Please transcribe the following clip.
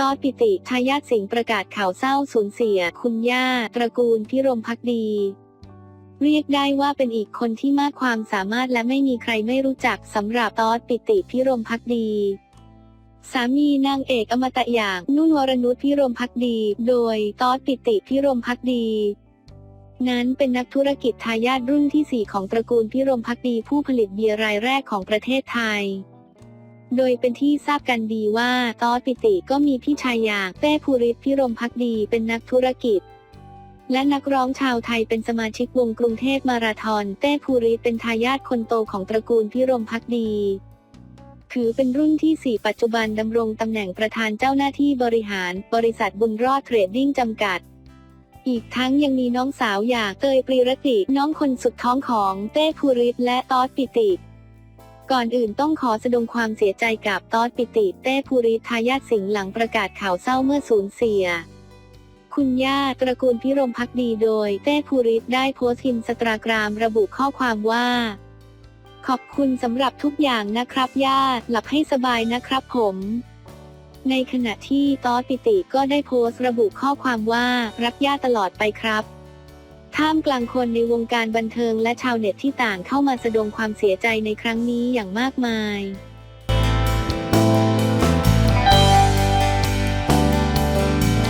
ตอดปิติทายาทสิงประกาศข่าวเศร้าสูญเสีย คุณย่า ตระกูลพิรมพักดี เรียกได้ว่าเป็นอีกคนที่มากความสามารถและไม่มีใครไม่รู้จักสำหรับตอดปิติพิรมพักดีสามีนางเอกอมตะอย่างนุ่นวรนุชพิรมพักดี โดยตอดปิติพิรมพักดี นั้นเป็นนักธุรกิจทายาทรุ่นที่ 4 ของตระกูลพิรมพักดีผู้ผลิตเบียร์รายแรกของประเทศไทย โดยเป็นที่ทราบกันดีว่าตอดปิติก็มีพี่ชายอย่างเต้ภูริศพิรมพักดีเป็นนักธุรกิจ และนักร้องชาวไทยเป็นสมาชิกวงกรุงเทพมาราธอนเต้ภูริศเป็นทายาทคนโตของตระกูลพิรมพักดีถือเป็นรุ่นที่ 4 ปัจจุบันดำรงตำแหน่งประธานเจ้าหน้าที่บริหาร บริษัทบุญรอดเทรดดิ้งจำกัด อีกทั้งยังมีน้องสาวอยางเตยปรีรติน้องคนสุดท้องของเต้ภูริศและตอดปิติ ก่อนอื่นต้องขอแสดงความเสียใจกับตอดปิติเต้ภูริทายาทสิงห์หลังประกาศข่าวเศร้าเมื่อสูญเสีย คุณย่าตระกูลพิรมพักดีโดยเต้ภูริได้โพสต์อินสตาแกรมระบุข้อความว่า ขอบคุณสำหรับทุกอย่างนะครับย่าหลับให้สบายนะครับผม ในขณะที่ตอสปิติก็ได้โพสต์ระบุข้อความว่ารักย่าตลอดไปครับ ท่ามกลางคนในวงการบันเทิงและชาวเน็ตที่ต่างเข้ามาแสดงความเสียใจในครั้งนี้อย่างมากมาย